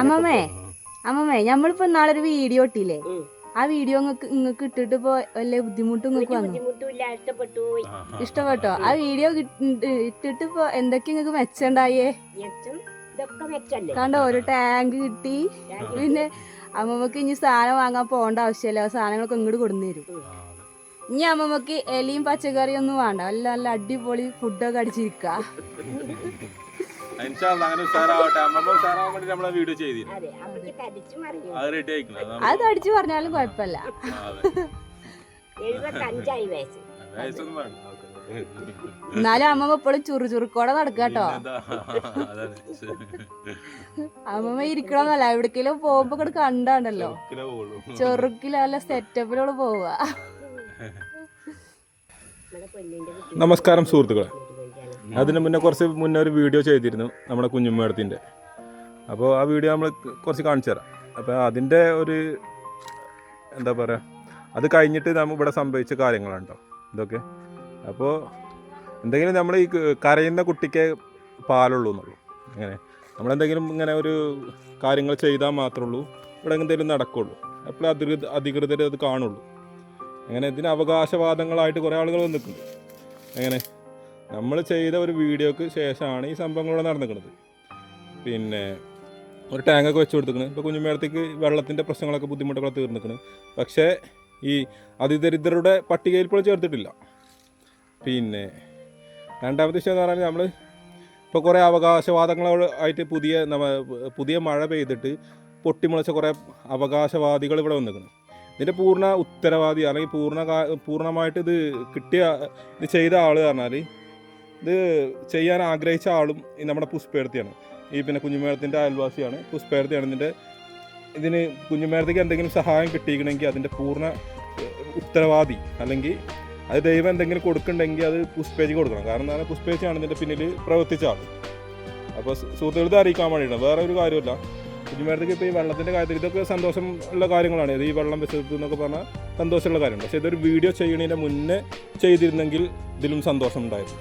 അമ്മമ്മേ അമ്മമ്മേ. ഞമ്മളിപ്പോ നാളെ ഒരു വീഡിയോ ഇട്ടില്ലേ? ആ വീഡിയോ നിങ്ങൾക്ക് നിങ്ങൾക്ക് ഇട്ടിട്ട് ഇപ്പൊ വല്ല ബുദ്ധിമുട്ട് നിങ്ങൾക്ക് വന്നു? ഇഷ്ടപ്പെട്ടു? ആ വീഡിയോ ഇട്ടിട്ട് ഇപ്പൊ എന്തൊക്കെ നിങ്ങൾക്ക് മെച്ചുണ്ടായേ? കണ്ടോ ഒരു ടാങ്ക് കിട്ടി. പിന്നെ അമ്മമ്മക്ക് ഇനി സാധനം വാങ്ങാൻ പോകേണ്ട ആവശ്യമില്ല ആ സാധനങ്ങളൊക്കെ ഇങ്ങോട്ട് കൊടുന്നു തരും. ഇനി അമ്മമ്മക്ക് എലിയും പച്ചക്കറിയും ഒന്നും വേണ്ട. നല്ല നല്ല അടിപൊളി ഫുഡൊക്കെ അടിച്ചിരിക്ക. ഇൻഷാല്ലാ, അങ്ങനെ ഉഷാറാവട്ടെ അമ്മമ്മ ഉഷാറാവാൻ വേണ്ടി നമ്മളെ വീഡിയോ ചെയ്തിരുന്നു. അതെ അത് റെഡി ആയിക്കണം? അത് നമ്മൾ അടിച്ചു പറഞ്ഞാലും കുഴപ്പമില്ല. വയസ്സൊന്നും വേണ്ട. എന്നാലും അമ്മമ്മ ഇപ്പോഴും ചുറു ചുറുക്കോടെ നടക്കാട്ടോ. അമ്മമ്മ ഇരിക്കണമെന്നല്ല എവിടേക്കെങ്കിലും പോകുമ്പോ ഇവിടെ കണ്ടാണ്ടല്ലോ. ചെറുക്കിലല്ല സെറ്റപ്പിലോട് പോവുക. നമ്മുടെ പെണ്ണിന്റെ നമസ്കാരം സുഹൃത്തുക്കളെ. അതിന് മുന്നേ കുറച്ച് മുന്നേ ഒരു വീഡിയോ ചെയ്തിരുന്നു നമ്മുടെ കുഞ്ഞുമ്മേടത്തിന്റെ അപ്പോൾ ആ വീഡിയോ നമ്മൾ കുറച്ച് കാണിച്ചു തരാം. അപ്പോൾ അതിന്റെ ഒരു എന്താ പറയുക അത് കഴിഞ്ഞിട്ട് നമ്മൾ ഇവിടെ സംഭവിച്ച കാര്യങ്ങളാണ് കേട്ടോ ഇതൊക്കെ. അപ്പോൾ എന്തെങ്കിലും നമ്മൾ ഈ കരയുന്ന കുട്ടിക്ക് പാലുള്ളൂ എന്നുള്ളൂ. അങ്ങനെ നമ്മളെന്തെങ്കിലും ഇങ്ങനെ ഒരു കാര്യങ്ങൾ ചെയ്താൽ മാത്രമേ ഉള്ളൂ. ഇവിടെ എന്തെങ്കിലും നടക്കുള്ളൂ. അപ്പോൾ അധികൃത അധികൃതർ അത് കാണുള്ളൂ. അങ്ങനെ ഇതിന് അവകാശവാദങ്ങളായിട്ട് കുറേ ആളുകൾ വന്നിട്ടുണ്ട്. എങ്ങനെ നമ്മൾ ചെയ്ത ഒരു വീഡിയോക്ക് ശേഷമാണ് ഈ സംഭവങ്ങളോടെ നടന്നിരിക്കുന്നത്. പിന്നെ ഒരു ടാങ്കൊക്കെ വെച്ച് കൊടുത്തിക്കണ് ഇപ്പോൾ കുഞ്ഞുമേടത്തേക്ക് വെള്ളത്തിന്റെ പ്രശ്നങ്ങളൊക്കെ ബുദ്ധിമുട്ടുകളൊക്കെ തീർന്നിക്കണ് പക്ഷേ ഈ അതിദരിദ്രരുടെ പട്ടികയിൽ പോലും ചേർത്തിട്ടില്ല. പിന്നെ രണ്ടാമത്തെ വിഷയം എന്ന് പറഞ്ഞാൽ നമ്മൾ ഇപ്പോൾ കുറേ അവകാശവാദങ്ങളോട് ആയിട്ട് പുതിയ പുതിയ മഴ പെയ്തിട്ട് പൊട്ടിമുളച്ച കുറേ അവകാശവാദികൾ ഇവിടെ വന്നിരിക്കുന്നു ഇതിന്റെ പൂർണ ഉത്തരവാദി അല്ലെങ്കിൽ പൂർണ പൂർണമായിട്ട് ഇത് കിട്ടിയ ഇത് ചെയ്ത ആൾ പറഞ്ഞാൽ ഇത് ചെയ്യാൻ ആഗ്രഹിച്ച ആളും ഈ നമ്മുടെ പുഷ്പേർത്തിയാണ്. ഈ പിന്നെ കുഞ്ഞുമേളത്തിന്റെ അയൽവാസിയാണ്. പുഷ്പേർത്തിയാണ് ഇതിന്റെ ഇതിന് കുഞ്ഞുമേളത്തേക്ക് എന്തെങ്കിലും സഹായം കിട്ടിയിരിക്കണമെങ്കിൽ അതിന്റെ പൂർണ ഉത്തരവാദി അല്ലെങ്കിൽ അത് ദൈവം എന്തെങ്കിലും കൊടുക്കണ്ടെങ്കിൽ അത് പുഷ്പേജിക്ക് കൊടുക്കണം. കാരണം എന്താണ്? പുഷ്പേജിയാണ് ഇതിന്റെ പിന്നിൽ പ്രവർത്തിച്ച ആൾ. അപ്പോൾ സുഹൃത്തുക്കളത് അറിയിക്കാൻ വേണ്ടിയിട്ടാണ്. വേറെ ഒരു കാര്യമില്ല കുഞ്ഞുമേളത്തേക്ക് ഇപ്പോൾ ഈ വെള്ളത്തിന്റെ കാര്യത്തിൽ ഇതൊക്കെ സന്തോഷം ഉള്ള കാര്യങ്ങളാണ്. ഇത് ഈ വെള്ളം വെച്ചെടുത്തു എന്നൊക്കെ പറഞ്ഞാൽ സന്തോഷമുള്ള കാര്യമാണ്. പക്ഷേ ഇതൊരു വീഡിയോ ചെയ്യുന്നതിന്റെ മുന്നേ ചെയ്തിരുന്നെങ്കിൽ ഇതിലും സന്തോഷം ഉണ്ടായിരുന്നു.